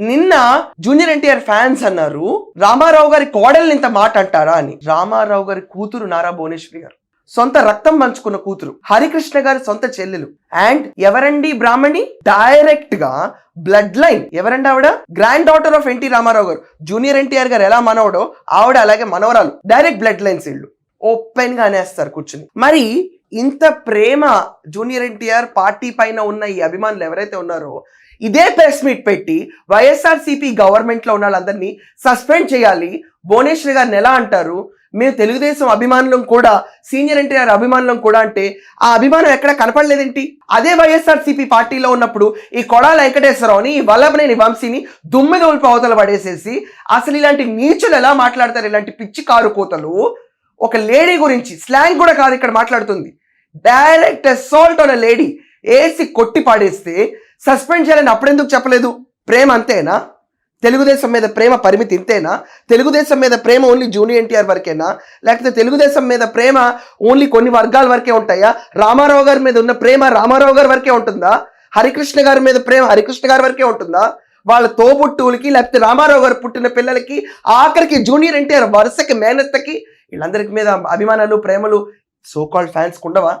నిన్న junior NTR fans అన్నారు రామారావు గారి కోడల్ని ఇంత మాట అంటారా? అని. రామారావు గారి కూతురు నారా భువనేశ్వరి గారు. సొంత రక్తం పంచుకున్న కూతురు. హరికృష్ణ గారి సొంత చెల్లెలు. అండ్ ఎవరండి బ్రాహ్మణి? డైరెక్ట్గా బ్లడ్ లైన్. ఎవరండి ఆవిడ? Grand daughter of NT Rama Rao గారు. జూనియర్ ఎన్టీఆర్ గారు ఎలా మనవడో ఆవిడ అలాగే మనవరాలు. డైరెక్ట్ బ్లడ్ లైన్స్ వీళ్ళు. ఓపెన్గా అనేస్తారు కూర్చుని. మరి ఇంత ప్రేమ జూనియర్ ఎన్టీఆర్ పార్టీ పైన ఉన్న ఈ అభిమానులు ఎవరైతే ఉన్నారో ఇదే ప్రెస్ మీట్ పెట్టి వైఎస్ఆర్సీపీ గవర్నమెంట్లో ఉన్న వాళ్ళందరినీ సస్పెండ్ చేయాలి. భువనేశ్వరి గారిని ఎలా అంటారు? మేము తెలుగుదేశం అభిమానులం కూడా సీనియర్ ఎన్టీఆర్ అభిమానులం కూడా అంటే ఆ అభిమానం ఎక్కడ కనపడలేదేంటి? అదే వైఎస్ఆర్సీపీ పార్టీలో ఉన్నప్పుడు ఈ కొడాల వెంకటేశ్వరరావుని ఈ వల్లభనేని వంశీని దుమ్మెద ఉల్పి అవతల పడేసేసి అసలు ఇలాంటి నీచులు ఎలా మాట్లాడతారు? ఇలాంటి పిచ్చి కారు కోతలు ఒక లేడీ గురించి స్లాంగ్ కూడా కాదు ఇక్కడ మాట్లాడుతుంది. Direct assault on lady AC కొట్టి పాడేస్తే సస్పెండ్ చేయాలని అప్పుడెందుకు చెప్పలేదు? ప్రేమ అంతేనా? తెలుగుదేశం మీద ప్రేమ పరిమితి ఇంతేనా? తెలుగుదేశం మీద ప్రేమ ఓన్లీ జూనియర్ ఎన్టీఆర్ వరకేనా? లేకపోతే తెలుగుదేశం మీద ప్రేమ ఓన్లీ కొన్ని వర్గాల వరకే ఉంటాయా? రామారావు గారి మీద ఉన్న ప్రేమ రామారావు గారి వరకే ఉంటుందా? హరికృష్ణ గారి మీద ప్రేమ హరికృష్ణ గారి వరకే ఉంటుందా? వాళ్ళ తోబుట్టువులకి లేకపోతే రామారావు గారు పుట్టిన పిల్లలకి ఆఖరికి జూనియర్ ఎన్టీఆర్ వరుసకి మేనత్తకి వీళ్ళందరికి మీద అభిమానాలు ప్రేమలు సో కాల్డ్ ఫ్యాన్స్ ఉండవా